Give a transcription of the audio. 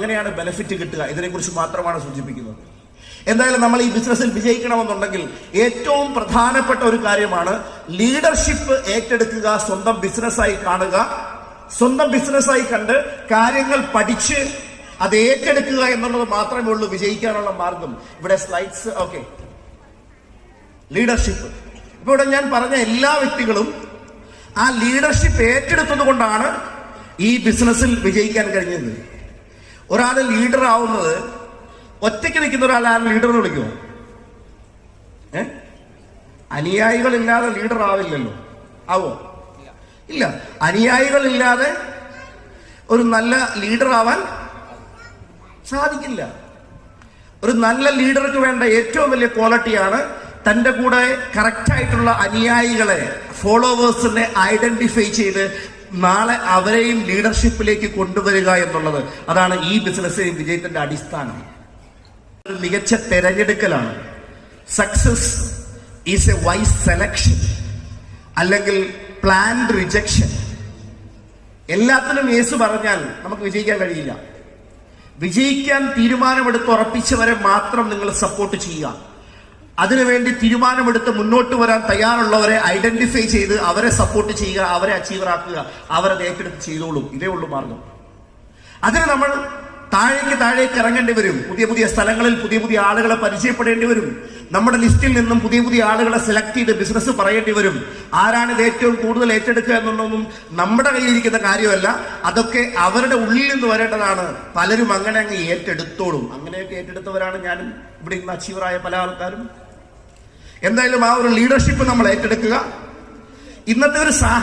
എങ്ങനെയാണ് ബെനിഫിറ്റ് കിട്ടുക? ഇതിനെക്കുറിച്ച് മാത്രമാണ് സൂചിപ്പിക്കുന്നത്. എന്തായാലും നമ്മൾ ഈ ബിസിനസ്സിൽ വിജയിക്കണമെന്നുണ്ടെങ്കിൽ ഏറ്റവും പ്രധാനപ്പെട്ട ഒരു കാര്യമാണ് ലീഡർഷിപ്പ് ഏറ്റെടുക്കുക സ്വന്തം ബിസിനസ്സായി കാണുക. സ്വന്തം ബിസിനസ്സായി കണ്ട് കാര്യങ്ങൾ പഠിച്ച് അത് ഏറ്റെടുക്കുക എന്നുള്ളത് മാത്രമേ ഉള്ളൂ വിജയിക്കാനുള്ള മാർഗം. ഇവിടെ സ്ലൈഡ്സ് ഓക്കെ ലീഡർഷിപ്പ് ഇപ്പൊ ഇവിടെ ഞാൻ പറഞ്ഞ എല്ലാ വ്യക്തികളും ആ ലീഡർഷിപ്പ് ഏറ്റെടുത്തത് കൊണ്ടാണ് ഈ ബിസിനസ്സിൽ വിജയിക്കാൻ കഴിഞ്ഞത്. ഒരാൾ ലീഡർ ആവുന്നത് ഒറ്റയ്ക്ക് നിൽക്കുന്ന ഒരാൾ ആരും ലീഡർ എന്ന് വിളിക്കുമോ? ഏ? അനുയായികളില്ലാതെ ലീഡർ ആവില്ലല്ലോ. ആവോ? ഇല്ല. അനുയായികളില്ലാതെ ഒരു നല്ല ലീഡർ ആവാൻ സാധിക്കില്ല. ഒരു നല്ല ലീഡർക്ക് വേണ്ട ഏറ്റവും വലിയ ക്വാളിറ്റിയാണ് തന്റെ കൂടെ കറക്റ്റായിട്ടുള്ള അനുയായികളെ ഫോളോവേഴ്സിനെ ഐഡന്റിഫൈ ചെയ്ത് നാളെ അവരെയും ലീഡർഷിപ്പിലേക്ക് കൊണ്ടുവരിക എന്നുള്ളത് അതാണ് ഈ ബിസിനസ്സിലെയും വിജയത്തിന്റെ അടിസ്ഥാനം. ഒരു മികച്ച തെരഞ്ഞെടുക്കലാണ്. Success is a wise selection അല്ലെങ്കിൽ പ്ലാൻഡ് റിജക്ഷൻ എല്ലാത്തിനും യേസു പറഞ്ഞാൽ നമുക്ക് വിജയിക്കാൻ കഴിയില്ല. വിജയിക്കാൻ തീരുമാനമെടുത്ത് ഉറപ്പിച്ചവരെ മാത്രം നിങ്ങൾ സപ്പോർട്ട് ചെയ്യുക. അതിനുവേണ്ടി തീരുമാനമെടുത്ത് മുന്നോട്ട് വരാൻ തയ്യാറുള്ളവരെ ഐഡന്റിഫൈ ചെയ്ത് അവരെ സപ്പോർട്ട് ചെയ്യുക അവരെ അച്ചീവർ ആക്കുക അവരെ ഏറ്റെടുത്ത് ചെയ്തോളും. ഇതേ ഉള്ളൂ മാർഗം. അതിന് നമ്മൾ താഴേക്ക് താഴേക്ക് ഇറങ്ങേണ്ടി വരും. പുതിയ പുതിയ സ്ഥലങ്ങളിൽ പുതിയ പുതിയ ആളുകളെ പരിചയപ്പെടേണ്ടി വരും. നമ്മുടെ ലിസ്റ്റിൽ നിന്നും പുതിയ പുതിയ ആളുകളെ സെലക്ട് ചെയ്ത് ബിസിനസ് പറയേണ്ടി വരും. ആരാണ് ഇത് ഏറ്റവും കൂടുതൽ ഏറ്റെടുക്കുക എന്നുള്ളതൊന്നും നമ്മുടെ കയ്യിലിരിക്കുന്ന കാര്യമല്ല. അതൊക്കെ അവരുടെ ഉള്ളിൽ നിന്ന് വരേണ്ടതാണ്. പലരും അങ്ങനെ അങ്ങ് ഏറ്റെടുത്തോളും. അങ്ങനെയൊക്കെ ഏറ്റെടുത്തവരാണ് ഞാനും. ഇവിടെ ഇന്ന് അച്ചീവറായ പല ആൾക്കാരും. എന്തായാലും ആ ഒരു ലീഡർഷിപ്പ് നമ്മൾ ഏറ്റെടുക്കുക ഇന്നത്തെ ഒരു സാഹചര്യം